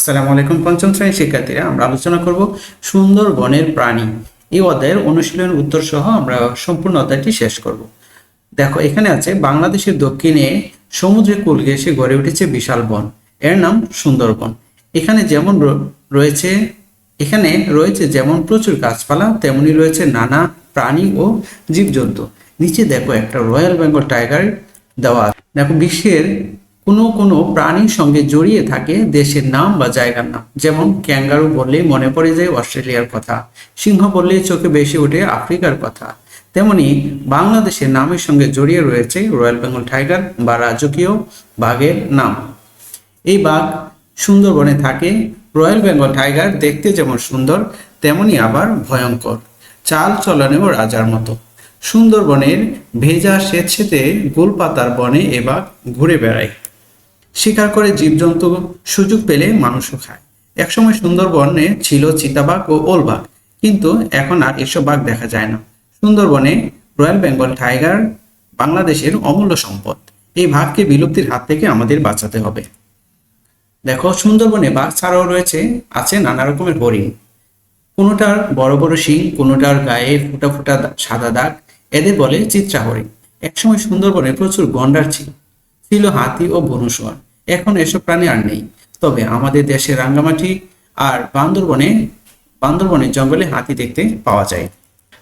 আসসালামু আলাইকুম পঞ্চম শ্রেণির শিক্ষার্থীরা, আমরা আলোচনা করব সুন্দর বনের প্রাণী। এই অধ্যায়ের অনুশীলনের উত্তর সহ আমরা সম্পূর্ণ অধ্যায়টি শেষ করব। দেখো, এখানে আছে, বাংলাদেশের দক্ষিণে সমুদ্রের কূল ঘেঁষে গড়ে উঠেছে বিশাল বন। এর নাম সুন্দরবন। এখানে যেমন রয়েছে, এখানে রয়েছে যেমন প্রচুর গাছপালা, তেমনি রয়েছে নানা প্রাণী ও জীবজন্তু। নিচে দেখো একটা রয়্যাল বেঙ্গল টাইগার দেওয়া দেখো, বিশ্বের কোনো কোনো প্রাণীর সঙ্গে জড়িয়ে থাকে দেশের নাম বা জায়গার নাম। যেমন ক্যাঙ্গারু বললেই মনে পড়ে যায় অস্ট্রেলিয়ার কথা, সিংহ বললেই চোখে বেশি ওঠে আফ্রিকার কথা। তেমনি বাংলাদেশের নামের সঙ্গে জড়িয়ে রয়েছে রয়্যাল বেঙ্গল টাইগার বা রাজকীয় বাঘের নাম। এই বাঘ সুন্দরবনে থাকে, রয়্যাল বেঙ্গল টাইগার দেখতে যেমন সুন্দর, তেমনি আবার ভয়ঙ্কর। চাল চলনেও রাজার মতো। সুন্দরবনের ভেজা স্বেচ্ছেতে গোলপাতার বনে এ বাঘ ঘুরে বেড়ায়। শিকার করে জীবজন্তু সুযোগ পেলে মানুষও খায়। একসময় সুন্দরবনে ছিল চিতাবাঘ ও ওলবাঘ, কিন্তু এখন আর এসব বাঘ দেখা যায় না। সুন্দরবনে রয়্যাল বেঙ্গল টাইগার বাংলাদেশের অমূল্য সম্পদ। এই বাঘকে বিলুপ্তির হাত থেকে আমাদের বাঁচাতে হবে। দেখো, সুন্দরবনে বাঘ ছাড়াও রয়েছে, আছে নানা রকমের হরিণ। কোনোটার বড় বড় শিং, কোনোটার গায়ে ফুটা ফুটা সাদা দাগ, এদের বলে চিত্রা হরিণ। একসময় সুন্দরবনে প্রচুর গন্ডার ছিল। ছিল হাতি ও বনুসোয়ার এখন এসব প্রাণী আর নেই। তবে আমাদের দেশের রাঙ্গামাটি আর বান্দরবনে বান্দরবনের জঙ্গলে হাতি দেখতে পাওয়া যায়।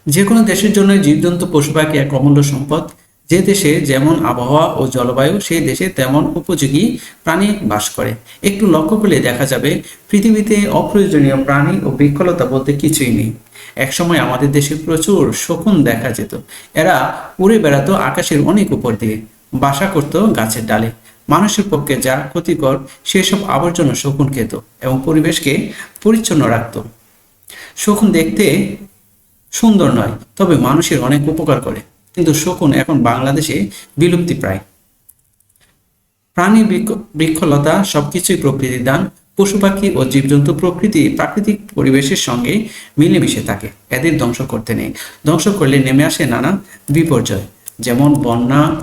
যে কোনো দেশের জন্য জীবজন্তু পশু পাখি এক অমূল্য সম্পদ। যে দেশে যেমন আবহাওয়া ও জলবায়ু, সেই দেশে তেমন উপযোগী প্রাণী বাস করে। একটু লক্ষ্য করলে দেখা যাবে, পৃথিবীতে অপ্রয়োজনীয় প্রাণী ও বৃক্ষলতা বলতে কিছুই নেই। একসময় আমাদের দেশে প্রচুর শকুন দেখা যেত। এরা উড়ে বেড়াতো আকাশের অনেক উপর দিয়ে। বাসা করত গাছের ডালে। মানুষের পক্ষে যা ক্ষতিকর, সেসব আবর্জনা শকুন খেত এবং পরিবেশকে পরিচ্ছন্ন রাখতো। শকুন দেখতে সুন্দর নয়, তবে মানুষের অনেক উপকার করে। কিন্তু শকুন এখন বাংলাদেশে বিলুপ্তি প্রায় প্রাণী বৃক্ষ- বৃক্ষলতা সবকিছুই প্রকৃতির দান। পশু পাখি ও জীবজন্তু প্রকৃতি প্রাকৃতিক পরিবেশের সঙ্গে মিলেমিশে থাকে। এদের ধ্বংস করতে নেই। ধ্বংস করলে নেমে আসে নানা বিপর্যয়, যেমন বন্যা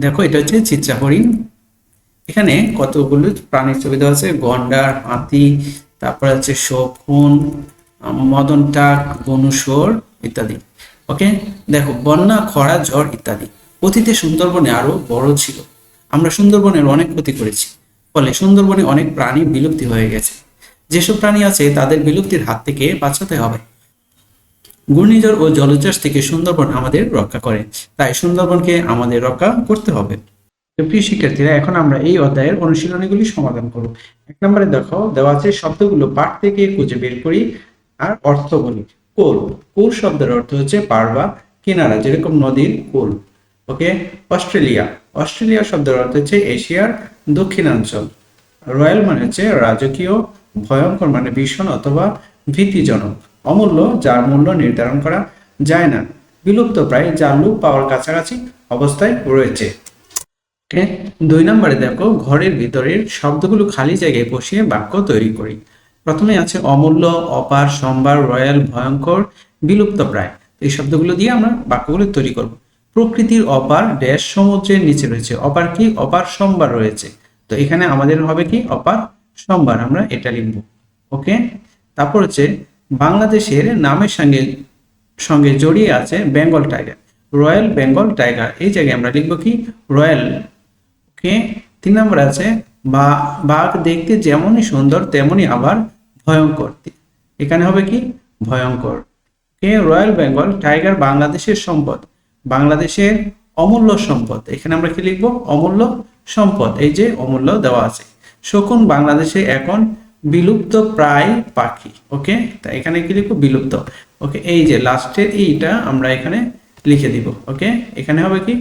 দেখো, এটা হচ্ছে চিত্রা হরিণ এখানে কতগুলো প্রাণীর ছবি দেওয়া আছে? গন্ডার, হাতি, তারপর আছে শকুন মদন টাক, বনুসর ইত্যাদি। ওকে? দেখো, বন্যা, খরা, ঝড় ইত্যাদি। অতীতে সুন্দরবনে আরও বড় ছিল। আমরা সুন্দরবনের অনেক ক্ষতি করেছি। ফলে সুন্দরবনে অনেক প্রাণী বিলুপ্তি হয়ে গেছে। যেসব প্রাণী আছে, তাদের বিলুপ্তির হাত থেকে বাঁচাতে হবে। ঘূর্ণিঝড় ও জলোচ্ছ্বাস থেকে সুন্দরবন আমাদের রক্ষা করে। তাই সুন্দরবনকে আমাদের রক্ষা করতে হবে। প্রিয় শিক্ষার্থীরা, এখন আমরা এই অধ্যায়ের অনুশীলনীগুলি সমাধান করব। এক নম্বরে দেখো, দেওয়া আছে শব্দগুলো পাঠ থেকে খুঁজে বের করি আর অর্থ বলি। কোল। কোল শব্দের অর্থ হচ্ছে পাড়বা কিনারা, যেরকম নদীর কোল। ওকে? অস্ট্রেলিয়া। অস্ট্রেলিয়া শব্দের অর্থ হচ্ছে এশিয়ার দক্ষিণাঞ্চল। রয়্যাল মানে হচ্ছে রাজকীয়, ভয়ঙ্কর মানে ভীষণ অথবা ভীতিজনক। অমূল্য যার মূল্য নির্ধারণ করা যায় না। বিলুপ্ত প্রায় যার লোপ পাওয়ার কাছাকাছি অবস্থায় রয়েছে। দুই নম্বরে দেখো, ঘরের ভিতরের শব্দগুলো খালি জায়গায় বসিয়ে বাক্য তৈরি করি। প্রথমে আছে অমূল্য, অপার সম্বার রয়্যাল, ভয়ঙ্কর, বিলুপ্ত প্রায়। এই শব্দগুলো দিয়ে আমরা বাক্যগুলো তৈরি করব। প্রকৃতির অপার ড্যাশ সমুদ্রের নিচে রয়েছে। অপার কি? অপার সম্বার রয়েছে। তো এখানে আমাদের হবে কি? অপার সম্বার আমরা এটা লিখব। ওকে তারপর হচ্ছে বাংলাদেশের নামের সঙ্গে সঙ্গে জড়িয়ে আছে Bengal tiger, royal Bengal tiger. এই জায়গায় আমরা লিখব কি? রয়্যাল। ওকে? তিন নম্বর আছে, বা, বাঘ দেখতে যেমনই সুন্দর, তেমনই আবার ভয়ঙ্কর। এখানে হবে কি? ভয়ঙ্কর। ওকে? রয়্যাল বেঙ্গল টাইগার বাংলাদেশের সম্পদ, বাংলাদেশের অমূল্য সম্পদ। এখানে আমরা কি লিখব? অমূল্য সম্পদ। এই যে অমূল্য দেওয়া আছে। শকুন বাংলাদেশে এখন বিলুপ্ত প্রায় পাখি ওকে তা এখানে কি লিখব? বিলুপ্ত। ওকে এই যে লাস্টের এইটা আমরা এখানে লিখে দিব ওকে এখানে হবে কি?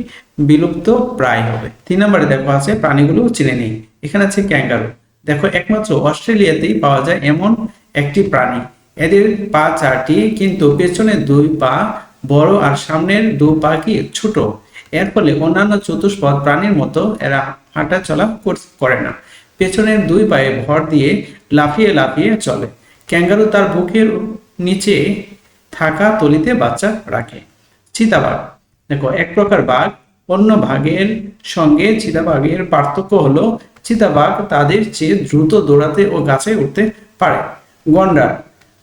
বিলুপ্ত প্রায় হবে। তিন নম্বরে দেখো আছে, প্রাণীগুলো চিনে নেই। এখানে আছে ক্যাঙ্গারু। দেখো, একমাত্র অস্ট্রেলিয়াতেই পাওয়া যায় এমন একটি প্রাণী। এদের পা চারটি, কিন্তু পেছনের দুই পা বড় আর সামনের দু পা কি ছোট। এর ফলে অন্যান্য চতুষ্পদ প্রাণীর মতো এরা হাঁটা চলা করে না। পেছনের দুই পায়ে ভর দিয়ে লাফিয়ে লাফিয়ে চলে। ক্যাঙ্গারু তার বুকের নিচে থাকা তলিতে বাচ্চা রাখে। চিতাবাঘ, দেখো, এক প্রকার বাঘ, অন্য ভাগের সঙ্গে চিতাবাঘের পার্থক্য হলো চিতাবাঘ তাদের চেয়ে দ্রুত দৌড়াতে ও গাছে উঠতে পারে। গন্ডার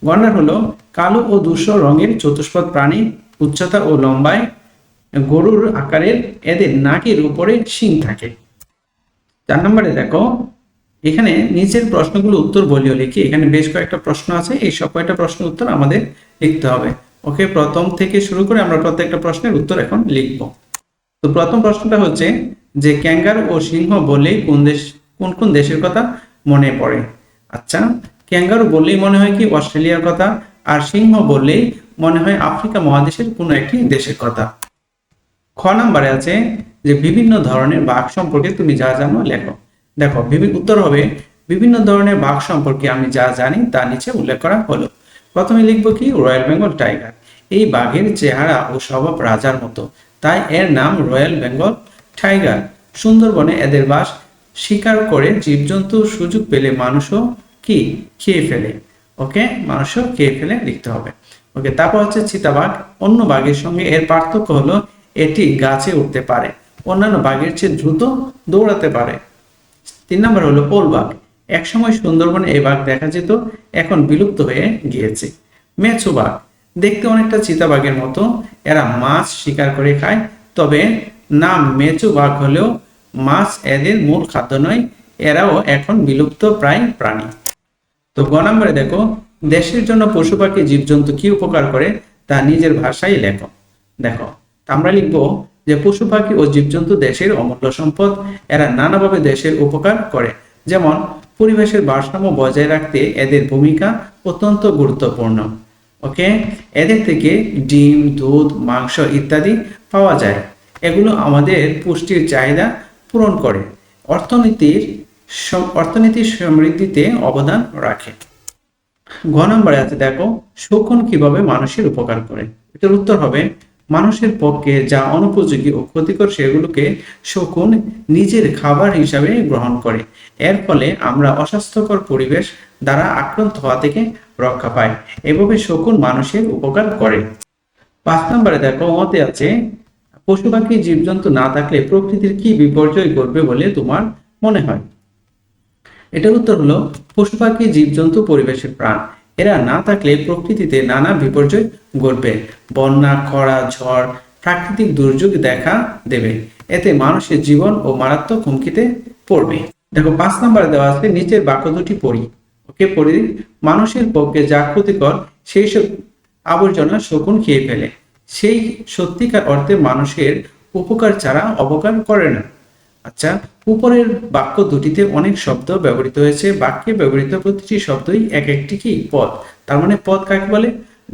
গন্ডার হলো কালো ও ধূসর রঙের চতুষ্পদ প্রাণী, উচ্চতা ও লম্বায় গরুর আকারের, এদের নাকের উপরে শিং থাকে। চার নম্বরে দেখো এখানে নিচের প্রশ্নগুলো উত্তর বলিও লিখি। এখানে বেশ কয়েকটা প্রশ্ন আছে। এই সব কয়েকটা প্রশ্নের উত্তর আমাদের লিখতে হবে। ওকে, প্রথম থেকে শুরু করে আমরা প্রত্যেকটা প্রশ্নের উত্তর এখন লিখব। তো প্রথম প্রশ্নটা হচ্ছে যে ক্যাঙ্গার ও সিংহ বললেই কোন দেশ, কোন কোন দেশের কথা মনে পড়ে? আচ্ছা ক্যাঙ্গারু বললেই মনে হয় কি অস্ট্রেলিয়ার কথা? আর সিংহ বললেই মনে হয় আফ্রিকা মহাদেশের কোনো একটি দেশের কথা। খ নাম্বারে আছে যে বিভিন্ন ধরনের বাঘ সম্পর্কে তুমি যা জানো লেখো। দেখো উত্তর হবে, বিভিন্ন ধরনের বাঘ সম্পর্কে আমি যা জানি তা নিচে উল্লেখ করা হলো। প্রথমে লিখব কি? Royal Bengal tiger. এই বাঘের চেহারা ও স্বভাব রাজার মতো। তাই এর নাম রয়্যাল বেঙ্গল টাইগার। সুন্দরবনে এদের বাস শিকার করে জীবজন্তু সুযোগ পেলে মানুষও কি? খেয়ে ফেলে। ওকে? মানুষও খেয়ে ফেলে লিখতে হবে। ওকে, তারপর হচ্ছে চিতাবাঘ। অন্য বাঘের সঙ্গে এর পার্থক্য হলো, এটি গাছে উঠতে পারে। অন্যান্য বাঘের চেয়ে দ্রুত দৌড়াতে পারে। তিন নম্বর হলো পোলবাঘ একসময় সুন্দরবনে এই বাঘ দেখা যেত, এখন বিলুপ্ত হয়ে গিয়েছে। মেছু বাঘ দেখতে অনেকটা চিতাবাঘের মতো, এরা মাছ শিকার করে খায়, তবে নাম মেচু বাঘ হলেও মাছ এদের মূল খাদ্য নয়, এরাও এখন বিলুপ্ত প্রায় প্রাণী। তো গ নম্বরে দেখো, দেশের জন্য পশু পাখি জীবজন্তু কি উপকার করে তা নিজের ভাষায় লেখো। দেখো, আমরা লিখব যে পশু পাখি ও জীবজন্তু দেশের অমূল্য সম্পদ, এরা নানাভাবে দেশের উপকার করে। যেমন, পরিবেশের ভারসাম্য বজায় রাখতে এদের ভূমিকা অত্যন্ত গুরুত্বপূর্ণ। ওকে? এদের থেকে ডিম, দুধ, মাংস ইত্যাদি পাওয়া যায়। এগুলো আমাদের পুষ্টির চাহিদা পূরণ করে। অর্থনীতির অর্থনীতির সমৃদ্ধিতে অবদান রাখে। ঘ নম্বরে আছে, দেখো, শকুন কীভাবে মানুষের উপকার করে। এটার উত্তর হবে মানুষের পক্ষে যা অনুপযোগী ও ক্ষতিকর সেগুলোকে শকুন নিজের খাবার হিসাবে গ্রহণ করে। এর ফলে আমরা অস্বাস্থ্যকর পরিবেশ দ্বারা আক্রান্ত হওয়া থেকে রক্ষা পাই। এভাবে শকুন মানুষের উপকার করে। পাঁচ নম্বরে দেখো মতে আছে, পশু পাখি, জীবজন্তু না থাকলে প্রকৃতির কি বিপর্যয় ঘটবে বলে তোমার মনে হয়? এটার উত্তর হলো, পশু পাখি, জীবজন্তু পরিবেশের প্রাণ। এরা না থাকলে প্রকৃতিতে নানা বিপর্যয় ঘটবে। বন্যা, খরা, ঝড়, প্রাকৃতিক দুর্যোগ দেখা দেবে। এতে মানুষের জীবন ও মারাত্মক হুমকিতে পড়বে। দেখো, পাঁচ নম্বরে দেওয়া আছে, নিচের বাক্য দুটি পড়ি। ওকে, পড়ি মানুষের পক্ষে যা ক্ষতিকর, সেই সব আবর্জনা শকুন খেয়ে ফেলে। সেই সত্যিকার অর্থে মানুষের উপকার ছাড়া অপকার করে না। আচ্ছা উপরের বাক্য দুটিতে অনেক শব্দ ব্যবহৃত হয়েছে। বাক্যে ব্যবহৃত প্রতিটি শব্দই এক একটি কি? পদ। তার মানে পদ কাকে বলে?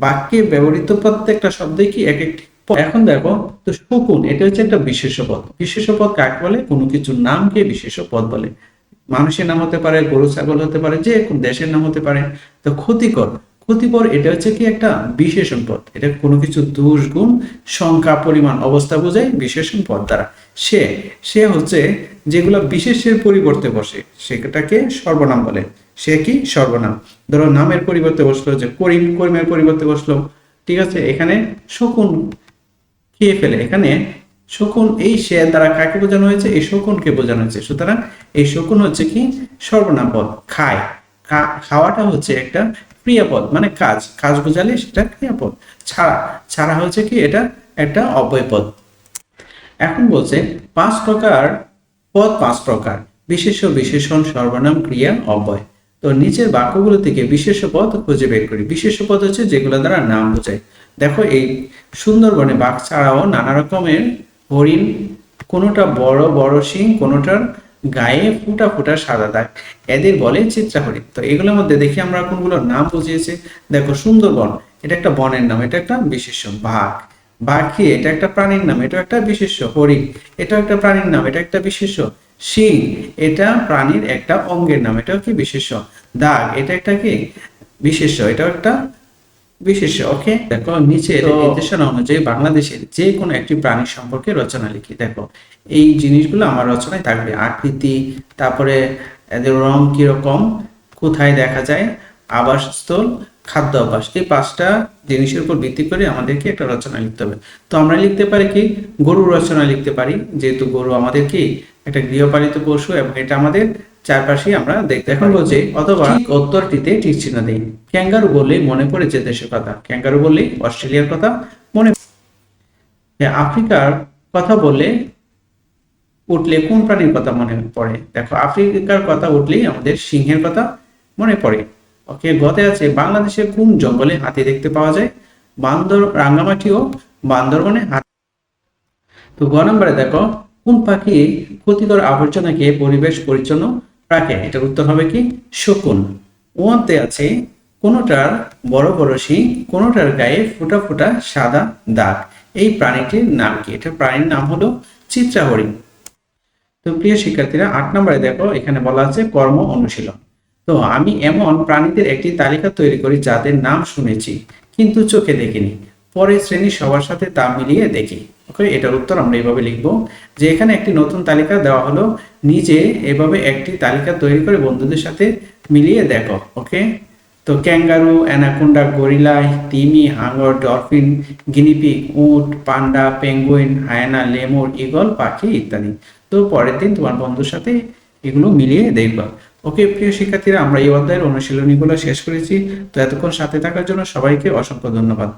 বাক্যে ব্যবহৃত প্রত্যেকটা শব্দই কি এক একটি। এখন দেখো, তো শকুন এটা হচ্ছে একটা বিশেষ পদ বিশেষ পদ কাকে বলে? কোনো কিছুর নামকে বিশেষ পদ বলে। মানুষের নাম হতে পারে, গরু, ছাগল হতে পারে, যে কোন দেশের নাম হতে পারে। তো ক্ষতিকর ক্ষতিকর এটা হচ্ছে কি একটা বিশেষণ পদ। এটা কোনো কিছু দোষ গুণ সংখ্যা, পরিমাণ, অবস্থা বোঝায় বিশেষণ পদ দ্বারা। সে সে হচ্ছে যেগুলো বিশেষের পরিবর্তে বসে, সেটাকে সর্বনাম বলে। সে কি? সর্বনাম। ধরো নামের পরিবর্তে বসল, যে করিম, করিমের পরিবর্তে বসল। ঠিক আছে? এখানে শকুন খেয়ে ফেলে? এখানে শকুন, এই সে দ্বারা কাকে বোঝানো হয়েছে? এই শকুনকে বোঝানো হয়েছে। সুতরাং এই শকুন হচ্ছে কি? সর্বনাম পদ, খায়। খাওয়াটা হচ্ছে একটা ক্রিয়াপদ মানে কাজ। কাজ বোঝালে সেটা ক্রিয়াপদ। ছাড়া ছাড়া হচ্ছে কি? এটা একটা অব্যয়পদ এখন বলছে, পাঁচ প্রকার পদ, পাঁচ প্রকার। বিশেষ বিশেষণ, সর্বনাম, ক্রিয়া, অব্যয়। তো নিচের বাক্যগুলো থেকে বিশেষ পদ খুঁজে বের করি। বিশেষ পদ হচ্ছে যেগুলো দ্বারা নাম বোঝায়। দেখো, এই সুন্দরবনে বাঘ ছাড়াও নানা রকমের হরিণ, কোনোটা বড় বড় শিং কোনোটার গায়ে ফুটা ফুটা সাদা দাগ। এদের বলে চিত্রাহরিণ। তো এগুলোর মধ্যে দেখি আমরা কোনগুলোর নাম বুঝিয়েছে। দেখো, সুন্দরবন, এটা একটা বনের নাম, এটা একটা বিশেষ্য বাঘ। বাঘি এটা একটা প্রাণীর নাম এটা একটা বিশেষ্য হরিণ এটা একটা প্রাণীর নাম এটা একটা বিশেষ্য। শিং এটা প্রাণীর একটা অঙ্গের নাম এটাও কি বিশেষ্য? দাগ এটা একটা কি বিশেষ্য এটাও একটা বিশেষ ওকে? দেখো নিচে নির্দেশনা অনুযায়ী বাংলাদেশের যে কোনো একটি প্রাণী সম্পর্কে রচনা লিখি দেখো। এই জিনিসগুলো আমার রচনায় থাকবে আকৃতি তারপরে এদের রং কীরকম কোথায় দেখা যায় আবাসস্থল খাদ্য অভ্যাস। এই পাঁচটা জিনিসের উপর ভিত্তি করে আমাদেরকে একটা রচনা লিখতে হবে। তো আমরা লিখতে পারি কি? গরু রচনা লিখতে পারি। যেহেতু গরু আমাদের কি? একটা গৃহপালিত পশু এবং এটা আমাদের চারপাশে আমরা দেখতে এখন বলছে অথবা উত্তরটিতে টিক চিহ্ন দিই ক্যাঙ্গারু বললেই মনে পড়ে যে দেশের কথা। ক্যাঙ্গারু বললেই অস্ট্রেলিয়ার কথা মনে যে আফ্রিকার কথা বললে উঠলে কোন প্রাণীর কথা মনে পড়ে? দেখো আফ্রিকার কথা উঠলেই আমাদের সিংহের কথা মনে পড়ে। ওকে, গতে আছে বাংলাদেশের কোন জঙ্গলে হাতি দেখতে পাওয়া যায়? বান্দর রাঙ্গামাটি ও বান্দরবনে হাতি। তো গ নম্বরে দেখো, কোন পাখি ক্ষতিকর আবর্জনাকে পরিবেশ পরিচ্ছন্ন রাখে? এটার উত্তর হবে কি? শকুন। ওতে আছে, কোনোটার বড় বড় শিং কোনোটার গায়ে ফোঁটা ফোঁটা সাদা দাগ। এই প্রাণীটির নাম কি? এটা প্রাণীর নাম হলো চিত্রা হরিণ তো প্রিয় শিক্ষার্থীরা, আট নম্বরে দেখো, এখানে বলা আছে কর্ম অনুশীলন। তো আমি এমন প্রাণীদের একটি তালিকা তৈরি করি যাদের নাম শুনেছি, কিন্তু চোখে দেখিনি। পরে শ্রেণির সবার সাথে তা মিলিয়ে দেখি। ওকে এটার উত্তর আমরা এইভাবে লিখব যে এখানে একটি নতুন তালিকা দেওয়া হলো। নিজে এভাবে একটি তালিকা তৈরি করে বন্ধুদের সাথে মিলিয়ে দেখো। ওকে তো ক্যাঙ্গারু, অ্যানাকোন্ডা, গরিলা, তিমি, হাঙ্গর, ডলফিন গিনিপিগ উট, panda, penguin, hyena, lemur, eagle, পাখি ইত্যাদি। তো পরের দিন তোমার বন্ধুর সাথে এগুলো মিলিয়ে দেখবা। ওকে, প্রিয় শিক্ষার্থীরা, আমরা এই অধ্যায়ের অনুশীলনীগুলো শেষ করেছি। তো এতক্ষণ সাথে থাকার জন্য সবাইকে অসংখ্য ধন্যবাদ।